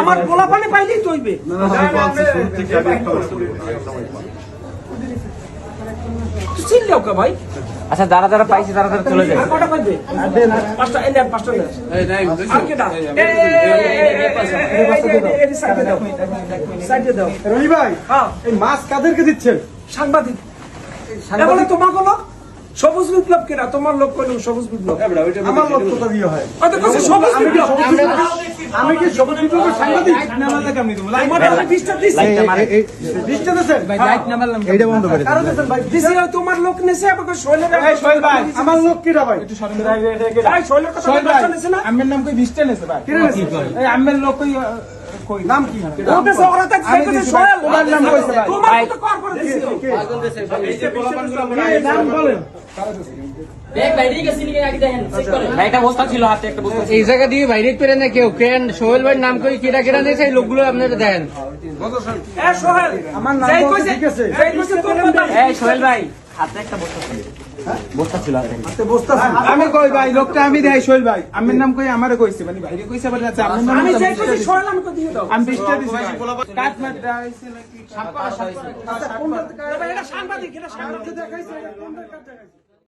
আমার গোলা পানি পাইলেই তৈবে আচ্ছা পাইছে পাঁচটা দাও মাছ কাদেরকে সাংবাদিক এবারে তোমার হলো সবুজ বিপ্লব কিনা? তোমার লোক কইলাম সবুজ বিপ্লব? হ্যাঁ, আমার লোক কথা দিয়ে হয়? অত আচ্ছা, কথা সবুজ বিপ্লব আমি কি সবুজ বিপ্লবের সাংবাদিক? এইটা বন্ধ করে কারণ তোমার লোক নেছে আমাকে শৈলের ভাই শৈল ভাই। আমার লোক কি রা ভাই? একটু শরম ভাই শৈলের কথা বলছ না? আমের নাম কই ডিস্টার্ব নেছে ভাই। কি রে এই আমের লোক কই সোহেল ভাই। এই নাম আচ্ছা। জায়গা দিয়ে বাইরে না কেউ কেন? সোহেল ভাইয়ের নাম কই? কিরা কিরা নেই এই লোকগুলো আপনারা দেন সোহেল ভাই। হাতে একটা বস্তা ছিল। বস্তা ছিল হাতে বস্তা আমি কই ভাই লোকটা আমি দেই সোহেল ভাই। আমার নাম কই আমারে কইছে মানে বাইরে কইছে বলে আছে আমের নাম আমি তো কইছি দিছি। সোহেল আমাকে দিয়ে দাও। আমি বিশটা দিছি ভাই। কাঠ মাঠ দেওয়া হয়েছে নাকি? তবে এটা সাংবাদিক এটা সাংবাদিক। দেখাইছে এটা কোন দেখাইছে?